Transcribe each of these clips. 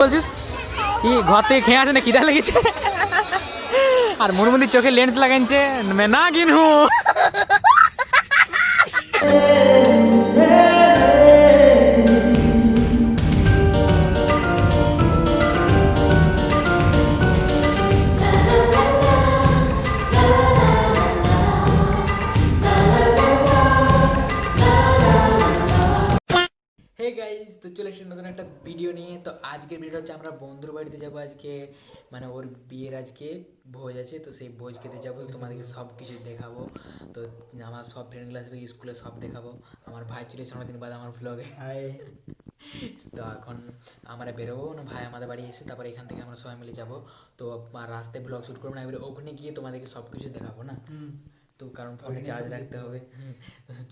বলছিস? কি, ঘর থেকে খেয়ে আছে না? খিদা লেগেছে? আর মনমন্দির চোখে লেন্স লাগাইছে। না কিনু হে গাইজ তো চলে এসেছি নতুন একটা ভিডিও নিয়ে। তো আজকের ভিডিও হচ্ছে আমরা বন্ধুর বাড়িতে যাব আজকে। মানে ওর বিয়ের আজকে ভোজ আছে তো সেই ভোজ খেতে যাব। তোমাদেরকে সব কিছু দেখাবো। তো আমার সব ফ্রেন্ডগুলো আসবে স্কুলে সব দেখাবো। আমার ভাই চলে এসে অনেকদিন বাদ আমার ভ্লগে তো এখন আমরা বেরোবো না ভাই আমাদের বাড়ি এসে তারপরে এখান থেকে আমরা সবাই মিলে যাব। তো রাস্তায় ব্লগ শ্যুট করব না এবারে ওখানে গিয়ে তোমাদেরকে সব কিছু দেখাবো না? তো কারণ ফোনে চার্জ রাখতে হবে।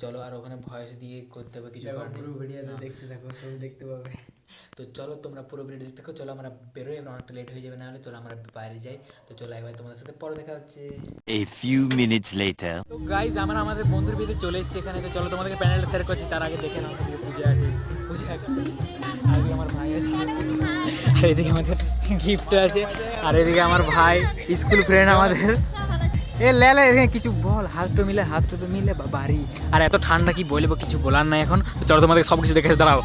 চলো আর ওখানে ভয়েস দিয়ে করতে হবে কিছু পুরো ভিডিওতে। দেখতে থাকো সব দেখতে পাবে। তো চলো তোমরা পুরো ভিডিও দেখতে থাকো চলো আমরা বেরোই এবার অনেকটা লেট হয়ে যাবে না হলে চলো আমরা বাইরে যাই। তো চলো একবার তোমাদের সাথে পরে দেখা হচ্ছে। A few minutes later. তো গাইজ আমরা আমাদের বন্ধুর বিয়েতে চলে এসেছি এখানে তো চলো তোমাদেরকে প্যানেলটা শেয়ার করছি তার আগে দেখে নাও পূজা আছে। পূজা আছে। আর আমার ভাই আছে। আর এদিকে আমাদের গিফট আছে আর এদিকে আমার ভাই স্কুল ফ্রেন্ড আমাদের। এ, লে লে এখানে কিছু বল, হাত তো মিলে, হাত তো মিলে বাড়ি। আর এত ঠান্ডা কি বলব, কিছু বলার নাই এখন। তো চলো তোমাদের সব কিছু দেখে দাঁড়াও।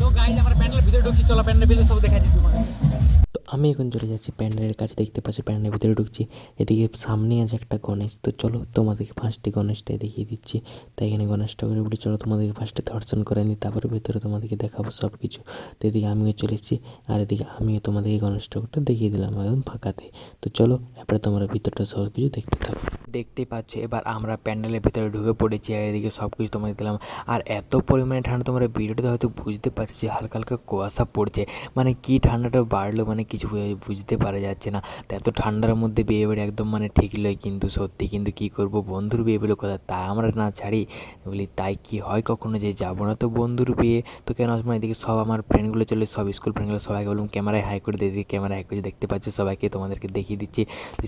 তো গাইজ আমার প্যান্ডেলের ভিতরে ঢুকছি, চলো প্যান্ডেলের ভিতরে সব দেখাচ্ছি তোমাদের। তো আমি এখন চলে যাচ্ছি প্যান্ডেলের কাছে, দেখতে পাচ্ছি প্যান্ডেলের ভিতরে ঢুকছি। এদিকে সামনে আছে একটা গণেশ। তো চলো তোমাদেরকে ফার্স্টে গণেশটাই দেখিয়ে দিচ্ছি। তাই এখানে গণেশ ঠাকুরের বলি, চলো তোমাদেরকে ফার্স্টে দর্শন করে নিই, তারপরে ভিতরে তোমাদেরকে দেখাবো সব কিছু তো এদিকে আমিও চলে এসেছি, আর এদিকে আমিও তোমাদেরকে গণেশ ঠাকুরটা দেখিয়ে দিলাম একদম ফাঁকাতে। তো চলো এরপরে তোমরা ভিতরটা সব কিছু দেখতে থাকো। দেখতেই পাচ্ছ, এবার আমরা প্যান্ডেলের ভিতরে ঢুকে পড়েছি আর এদিকে সব কিছু তোমাদের দিলাম। আর এত পরিমাণে ঠান্ডা, তোমরা ভিডিওতে হয়তো বুঝতে পারছ যে হালকা হালকা কুয়াশা পড়ছে। মানে কি ঠান্ডাটা বাড়লো মানে কিছু বুঝতে পারা যাচ্ছে না। তো এত ঠান্ডার মধ্যে বিয়ে বাড়ি একদম মানে ঠিক লয় কিন্তু, সত্যি কিন্তু কি করব? বন্ধুর বিয়ে বলে কথা তা আমরা না ছাড়ি। বলি, তাই কি হয় কখনো যে যাব না তো বন্ধুর বিয়ে? তো কেন আসব এদিকে সব আমার ফ্রেন্ডগুলো চলে, সব স্কুল ফ্রেন্ডগুলো সবাইকে বললাম ক্যামেরায় হাই করে দিয়ে দিই ক্যামেরা হাই করে দেখতে পাচ্ছি সবাইকে? তোমাদেরকে দেখিয়ে দিচ্ছি।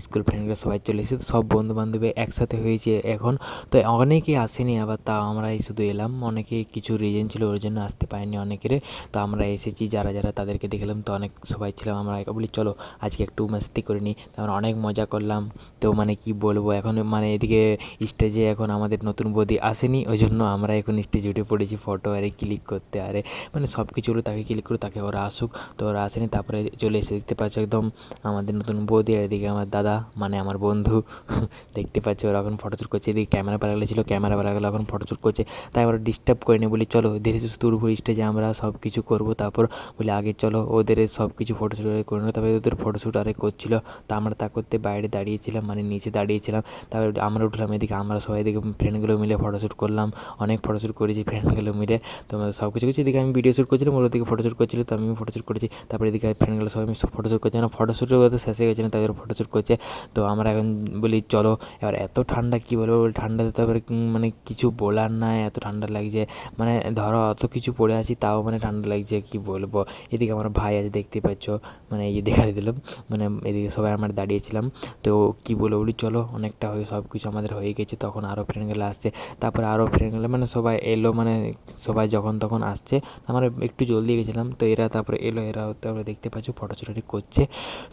স্কুল ফ্রেন্ডগুলো সবাই চলে এসেছে। সব বন্ধু বান্ধবী একসাথে হয়েছে এখন। তো অনেকেই আসেনি, আবার তাও আমরাই শুধু এলাম। অনেকে কিছু রিজন ছিল, ওর জন্য আসতে পারেনি অনেকের। তো আমরা এসেছি, যারা যারা তাদেরকে দেখলাম, তো অনেক সবাই ছিলাম। আমরা বলি, চলো, আজকে একটু মাস্তি করে নিই। তো আমরা অনেক মজা করলাম। তো মানে কি বলব, এখন মানে এদিকে স্টেজে এখন আমাদের নতুন বদি আসেনি। ওই জন্য আমরা এখন স্টেজে উঠে পড়েছি ফটো আরে ক্লিক করতে, আরে মানে সব কিছু হলো তাকে ক্লিক করে তাকে ওরা আসুক। তো ওরা আসেনি, তারপরে চলে এসে দেখতে পাচ্ছ একদম আমাদের নতুন বৌদি। আর এদিকে আমার দাদা মানে আমার বন্ধু দেখতে পাচ্ছ ওরা এখন ফটোশ্যুট করছে এদিকে ক্যামেরা পাড়া ছিল ক্যামেরা পাড়া গেলে এখন ফটোশ্যুট করছে তাই আমরা ডিস্টার্ব করিনি বলি চলো ধীরে সুস্থর উপর স্টেজে আমরা সব কিছু করব তারপর বলি আগে চলো ওদের সব কিছু ফটোশ্যুট করে নেব তারপরে ওদের ফটোশ্যুট আরে করছিল তা আমরা তা করতে বাইরে দাঁড়িয়েছিলাম মানে নিচে দাঁড়িয়েছিলাম তারপরে আমরা উঠলাম এদিকে আমরা সবাই এদিকে ফ্রেন্ডগুলো মিলে ফটোশ্যুট করলাম অনেক ফটোশ্যুট করেছি ফ্রেন্ডগুলো মিলে তো সব কিছু করছি এদিকে আমি ভিডিও শ্যুট করছিলাম ওর ওদিকে ফটোশ্যুট করছিল তো আমি ফটোশ্যুট করেছি তারপরে এদিকে ফ্রেন্ডগুলো সবাই মিলে ফটোশ্যুট করছে না ফটোশ্যুটের কথা শেষে গেছে না তাদের ফটোশ্যুট করছে তো আমরা এখন বলি চলো এবার এত ঠান্ডা কী বলব? ঠান্ডাতে তারপরে মানে কিছু বলার নাই, এত ঠান্ডা লাগছে। মানে ধরো অত কিছু পড়ে আছি, তাও মানে ঠান্ডা লাগছে, কি বলব? এদিকে আমার ভাই আছে দেখতে পাচ্ছ মানে এই দেখা দিলাম মানে এদিকে সবাই আমরা দাঁড়িয়েছিলাম। তো কি বলব বলি, চলো অনেকটা হয়ে সব কিছু আমাদের হয়ে গেছে, তখন আরও ফ্রেন্ডগুলো আসছে। তারপরে আরও ফ্রেন্ডগুলো মানে সবাই এলো মানে সবাই যখন তখন আসছে আমরা একটু জলদি গেছিলাম, তো এরা তারপরে এলো, এরা তারপরে দেখতে পাচ্ছ ফটোশ্যুটি করছে।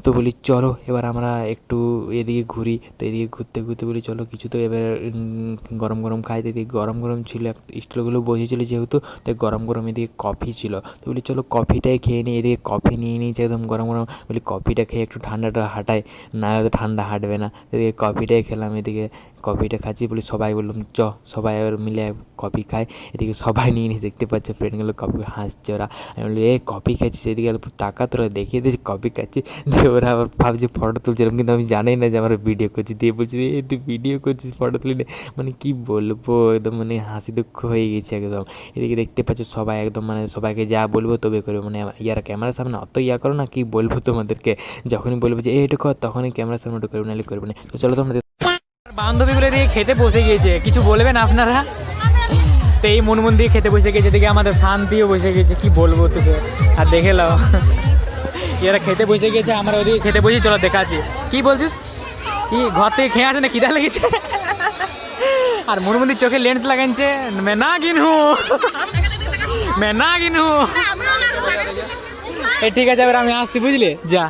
তো বলি, চলো এবার আমরা একটু এদিকে ঘুরি, তো এদিকে ঘুরতে ঘুরতে বলি চলো কিছু তো এবার গরম গরম খাই। দিদি গরম গরম ছিল, স্টলগুলো বসেছিল যেহেতু, তাই গরম গরম এদিকে কফি ছিল। তো বলি, চলো কফিটাই খেয়ে নিই, এদিকে কফি নিয়ে নিয়েছে একদম গরম গরম, বলি কফিটা খেয়ে একটু ঠান্ডাটা হাঁটাই, না হলে তো ঠান্ডা হাঁটবে না। এদিকে কফিটাই খেলাম এদিকে। কফিটা খাচ্ছি বলি সবাই বললাম চ, সবাই এবার মিলে কফি খাই এদিকে সবাই নিয়ে নিয়ে দেখতে পাচ্ছে ফ্রেন্ডগুলো কফি হাসছে ওরা। আমি বলি এ, কফি খাচ্ছি সেদিকে তাকা তোরা দেখিয়ে দিয়েছি, কফি খাচ্ছি। দিয়ে ওরা আবার ভাবছে ফটো তুলছিলাম কিন্তু আমি জানি না যে আমার ভিডিও করছি। দিয়ে বলছি, এ, তুই ভিডিও করছিস ফটো তুলি। মানে কি বলব, একদম মানে হাসি দুঃখ হয়ে গেছে একদম। এদিকে দেখতে পাচ্ছ সবাই একদম মানে সবাইকে যা বলব তবে করবে। মানে ইয়ার ক্যামেরার সামনে অত ইয়া করো না কি বলব তোমাদেরকে। যখনই বলব যে এইটা কর, তখনই ক্যামেরার সামনে ওটা করবে, নাহলে করবে না। তো চলো তোমরা বান্ধবীগুলো দিয়ে খেতে বসে গিয়েছে। কিছু বলবেন আপনারা? তো এই মন মন দিয়ে খেতে বসে গেছে দেখে আমাদের শান্তিও বসে গেছে কি বলব তোকে? আর দেখে লাও এরা খেতে বসে গেছে আমরা ওদিকে খেতে বসে চলো দেখাচ্ছি কি বলছিস? কি ঘর থেকে খেয়ে আসে না খিদা লেগেছে? আর মনমন্দির চোখে লেন্স লাগাইছে মে না কিনু মে না কিনু এই ঠিক আছে এবার আমি আসছি বুঝলি? যা।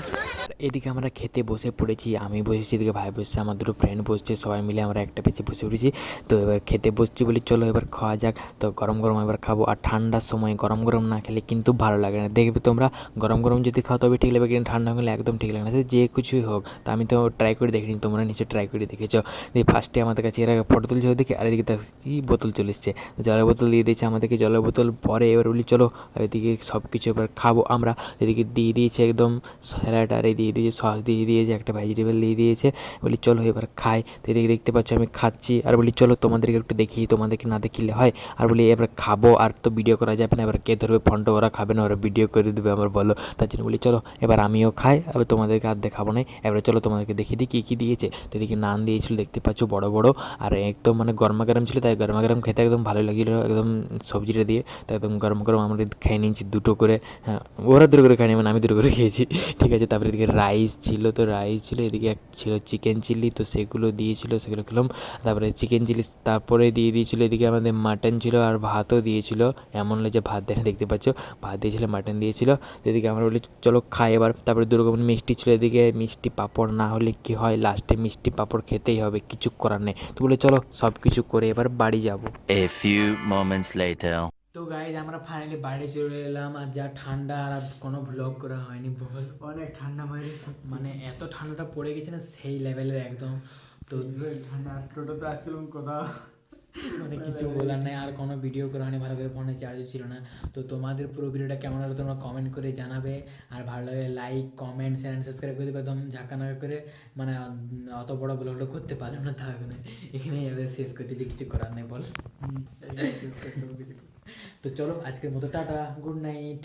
এদিকে আমরা খেতে বসে পড়েছি, আমি বসেছি, এদিকে ভাই বসছে, আমার দুটো ফ্রেন্ড বসছে, সবাই মিলে আমরা একটা পেছে বসে পড়েছি। তো এবার খেতে বসছি বলি চলো এবার খাওয়া যাক। তো গরম গরম এবার খাব, আর ঠান্ডার সময় গরম গরম না খেলে কিন্তু ভালো লাগে না। দেখবে তোমরা, গরম গরম যদি খাও তবে ঠিক লাগবে, কিন্তু ঠান্ডা হলে একদম ঠিক লাগে না। সে যে কিছুই হোক, তো আমি তো ট্রাই করে দেখিনি, তোমরা নিচে ট্রাই করে দেখেছ। দিয়ে ফার্স্টে আমাদের কাছে এর ফটো তুলছে ওদিকে, আর এদিকে কি বোতল চলে এসছে। জলের বোতল দিয়ে দিয়েছে আমাদেরকে, জলের বোতল পরে এবার বলি, চলো এদিকে সব কিছু এবার খাব আমরা। এদিকে দিয়ে দিয়েছে একদম স্যালাড আর এই দিয়েছে, সস দিয়ে দিয়েছে, একটা ভেজিটেবল দিয়ে দিয়েছে। বলি, চলো এবার খাই। তো এদিকে দেখতে পাচ্ছ আমি খাচ্ছি। আর বলি, চলো তোমাদেরকে একটু দেখি তোমাদেরকে না দেখিলে হয়? আর বলি, এবার খাব, আর তো ভিডিও করা যাবে না। এবার কে ধরবে? ফোনটা ওরা খাবে না, ওরা ভিডিও করে দেবে আমার বলো। তার জন্য বলি, চলো, এবার আমিও খাই এবার তোমাদেরকে আর দেখাবো না এবারে চলো তোমাদেরকে দেখিয়ে দিই কী কী দিয়েছে। তো এদিকে নান দিয়েছিল, দেখতে পাচ্ছ বড় বড়। আর একদম মানে গরমা গরম ছিল, তাই গরমা গরম খেতে একদম ভালো লাগছিল, একদম সবজিটা দিয়ে। তো একদম গরম গরম আমরা খেয়ে নিয়েছি দুটো করে। হ্যাঁ ওরা দুটো করে খায়নি মানে আমি দুটো করে খেয়েছি। ঠিক আছে, তারপরে এদিকে রাইস ছিল তো রাইস ছিল, এদিকে এক ছিল চিকেন চিলি তো সেগুলো দিয়েছিল, সেগুলো খেলাম। তারপরে চিকেন চিলি তারপরে দিয়ে দিয়েছিল, এদিকে আমাদের মাটন ছিল আর ভাতও দিয়েছিল। এমন নয় যে ভাত না, দেখতে পাচ্ছ? ভাত দিয়েছিল মাটন দিয়েছিল। এদিকে আমরা বলি, চলো খাই এবার। তারপরে দু রকমের মিষ্টি ছিল এদিকে, মিষ্টি পাঁপড় না হলে কি হয়? লাস্টে মিষ্টি পাঁপড় খেতেই হবে, কিছু করার নেই। তো বলে, চলো সব কিছু করে এবার বাড়ি যাব। A few moments. তো গাইজ আমরা ফাইনালি বাড়ি চলে এলাম আর যা ঠান্ডা আর কোনো ব্লগ করা হয়নি বল। অনেক ঠান্ডা বাইরে মানে এত ঠান্ডাটা পড়ে গেছে না সেই লেভেলের একদম। তো ঠান্ডা টোটোতে আসছিলাম কোথাও। মানে কিছু বলার নেই আর কোনো ভিডিও করা হয়নি ভালো করে ফোনে চার্জও ছিল না। তো তোমাদের পুরো ভিডিওটা কেমন হলো তোমরা কমেন্ট করে জানাবে। আর ভালো লাগে লাইক কমেন্ট শেয়ার সাবস্ক্রাইব করে দেবে একদম ঝাঁকানাকা করে। মানে অত বড় ব্লগটা করতে পারলাম না তার কারণে এখানেই এবার শেষ করতেছি কিছু করার নেই বল। তো চলো আজকের মতো টাটা গুড নাইট